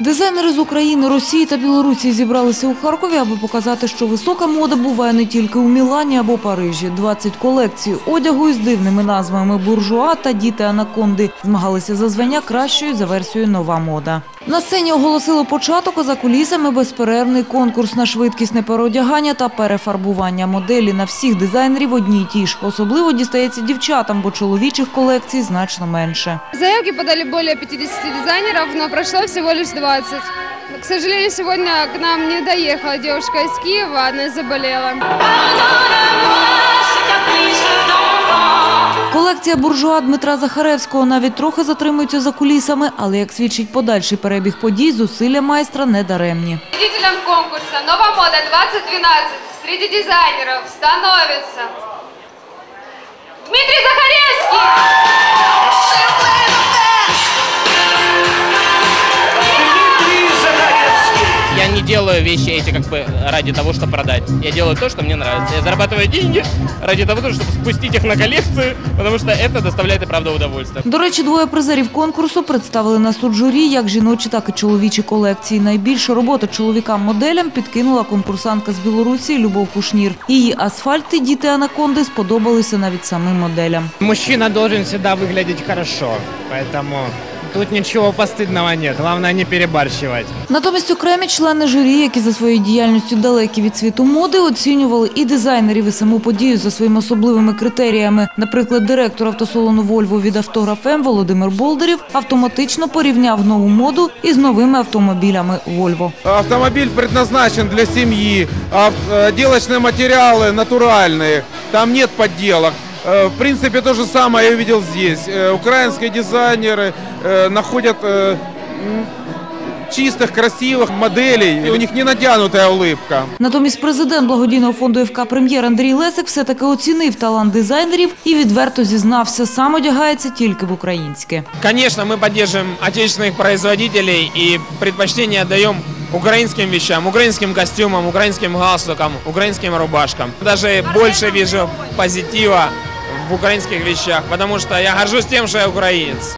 Дизайнери з України, Росії та Білорусі зібралися у Харкові, аби показати, що висока мода буває не тільки у Мілані або Парижі. 20 колекцій одягу із дивними назвами «Буржуа» та «Діти Анаконди» змагалися за звання кращою за версією «Нова мода». На сцені оголосили початок, а за кулісами безперервний конкурс на швидкісне переодягання та перефарбування моделі на всіх дизайнерів одні й ті ж. Особливо дістається дівчатам, бо чоловічих колекцій значно менше. Заявки подали более 50 дизайнеров, но прошло всего лишь 20. К сожалению, сегодня к нам не доехала девушка из Киева, она заболела. Колекція буржуа Дмитра Захаревського навіть трохи затримується за кулісами, але, як свідчить подальший перебіг подій, зусилля майстра не даремні. Победителем конкурса «Нова мода 2012» среди дизайнеров становится Дмитрий Захаревский! делаю вещи эти как бы ради того, чтобы продать. Я делаю то, что мне нравится. Я зарабатываю деньги ради того, чтобы спустить их на коллекцию, потому что это доставляет и правда удовольствие. До речі, двоє призерів конкурсу представили на суд журі як жіночі, так і чоловічі колекції. Найбільше роботи чоловікам-моделям підкинула конкурсантка з Білорусі Любов Кушнір. Її асфальт і діти Анаконди сподобалися навіть самим моделям. Мужчина должен всегда выглядеть хорошо, поэтому тут ничего постыдного нет. Главное не перебарщивать. Натомість окремі члени журі, які за своєю діяльністю далекі від світу моди, оцінювали і дизайнерів, і саму подію за своїми особливими критеріями. Наприклад, директор автосалону «Вольво» від автограф М Володимир Болдерів автоматично порівняв нову моду із новими автомобілями «Вольво». Автомобиль предназначен для семьи, ав- э, отделочные материалы натуральные, там нет подделок. Э, В принципе, то же самое я видел здесь. Э, Украинские дизайнеры э, находят э, м, чистых, красивых моделей, и у них не натянутая улыбка. Натомість президент благодійного фонду ФК «Прем'єр» Андрій Лесик все-таки оцінив талант дизайнерів і відверто зізнався, сам одягається тільки в українське. Конечно, мы поддерживаем отечественных производителей и предпочтение отдаем украинским вещам, украинским костюмам, украинским галстукам, украинским рубашкам. Даже больше вижу позитива в украинских вещах, потому что я горжусь тем, что я украинец.